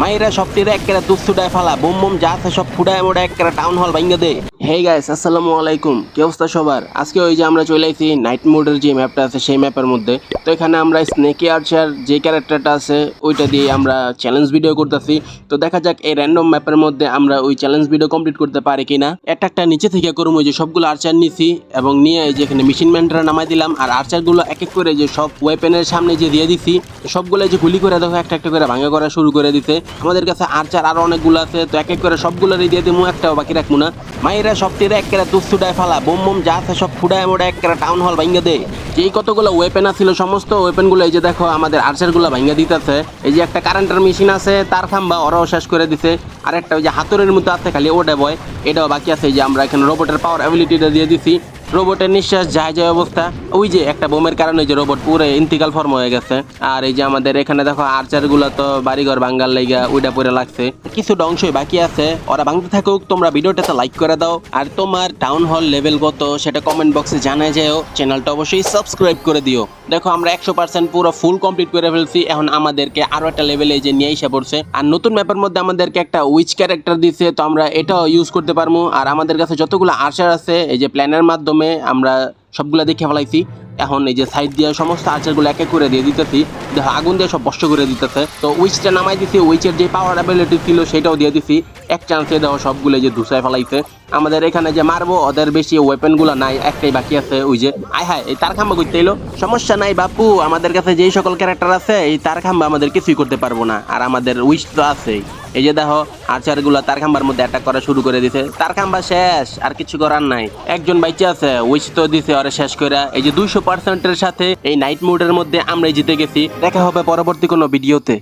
মাইরা সব তীরে একেরা ডায় ফালা, বুম বুম যা আছে সব ফুডায় মোড়া একেরা টাউন হল ভাঙ্গে দে। হে গাইস আসসালামু আলাইকুম। কি অবস্থা সবার? আজকে ওই যে আমরা চলে আইছি নাইট মোডের যে ম্যাপটা আছে, সেই ম্যাপের মধ্যে। তো এখানে আমরা স্নেকি আর্চার যে ক্যারেক্টারটা আছে, ওইটা দিয়ে আমরা চ্যালেঞ্জ ভিডিও করতেছি। তো দেখা যাক এই র্যান্ডম ম্যাপের মধ্যে আমরা ওই চ্যালেঞ্জ ভিডিও কমপ্লিট করতে পারি কিনা। একটা একটা নিচে থেকে করুম, ওই যে সবগুলো আর্চার নিছি, এবং নিয়ে এই যে এখানে মেশিন ম্যানটা নামাই দিলাম। আর আর্চারগুলো এক এক করে যে সব ওয়েপেনের সামনে যে দিয়ে দিছি, সবগুলো যে গুলি করে দেখো, একটা একটা করে ভাঙা করা শুরু করে দিতে আমাদের কাছে আর্চার আরও অনেকগুলো আছে, তো এক এক করে সবগুলোরই দিয়ে দিমু, একটাও বাকি রাখব না। মাইরা সব টিরে এক কেরা দুঃসুডায় ফালা। বোম বোম যা আছে সব ফুডায় মোড়া কেরা টাউন হল ভাঙ্গে দে। যেই কতগুলো ওয়েপেন আছিল, সমস্ত ওয়েপেনগুলো এই যে দেখো, আমাদের আর্চারগুলো ভাঙ্গে দিতেছে। এই যে একটা কারেন্টের মেশিন আছে, তার খাম্বা ওরাও শেষ করে দিছে। আর একটা ওই যে হাতুরের মতো আছে, খালি ওটা বয়, এটাও বাকি আছে। যে আমরা এখানে রোবটের পাওয়ার অ্যাবিলিটিটা দিয়ে দিছি। রোবটের নিঃশ্বাস যায় যায় অবস্থা। ওই যে একটা বোমের কারণে যে রোবট পুরো ইন্তিকাল ফর্ম হয়ে গেছে। আর এই যে আমাদের এখানে দেখো আর্চারগুলো তো বাড়িঘর ভাঙ্গার লাইগা ওইটা পরে লাগছে। কিছু অংশই বাকি আছে। ওরা ভাঙতে থাকুক, তোমরা ভিডিওটাতে লাইক করে দাও। আর তোমার টাউন হল লেভেল কত সেটা কমেন্ট বক্সে জানায় যেও। চ্যানেলটা অবশ্যই সাবস্ক্রাইব করে দিও। দেখো আমরা একশো পার্সেন্ট পুরো ফুল কমপ্লিট করে ফেলছি। এখন আমাদেরকে আরও একটা লেভেলে যে নিয়ে এসে পড়ছে। আর নতুন ম্যাপের মধ্যে আমাদেরকে একটা উইচ ক্যারেক্টার দিছে। তো আমরা এটাও ইউজ করতে পারব। আর আমাদের কাছে যতগুলো আর্চার আছে, এই যে প্ল্যানের মাধ্যমে আমরা সবগুলো দেখে ফেলাইছি। এখন এই যে সাইড দিয়ে সমস্ত আচারগুলো এক এক করে দিয়ে দিতেছি। দেখো, আগুন দিয়ে সব বস্ত করে দিতেছে। তো উইচটা নামাই দিছি উইচের যে পাওয়ার অ্যাবিলিটি ছিল সেটাও দিয়ে দিছি। এক চান্সে দেওয়া সবগুলো যে ধুসায় ফেলাইছে। আমাদের এখানে যে মারবো, ওদের বেশি ওয়েপেনগুলো নাই, একটাই বাকি আছে, ওই যে, আয় হায়, এই তার খাম্বা করতে এলো। সমস্যা নাই বাপু, আমাদের কাছে যেই সকল ক্যারেক্টার আছে, এই তার খাম্বা আমাদের কিছুই করতে পারব না। আর আমাদের উইচ তো আছেই। এই যে দেখো আচারগুলো তার খাম্বার মধ্যে অ্যাটাক করা শুরু করে দিছে। তার খাম্বা শেষ, আর কিছু করার নাই। একজন বাইচে আছে উইচ তো দিছে, ওরা শেষ করে এই যে দুইশো পার্সেন্টের সাথে এই নাইট মোডের মধ্যে আমরা জিতে গেছি। দেখা হবে পরবর্তী কোনো ভিডিওতে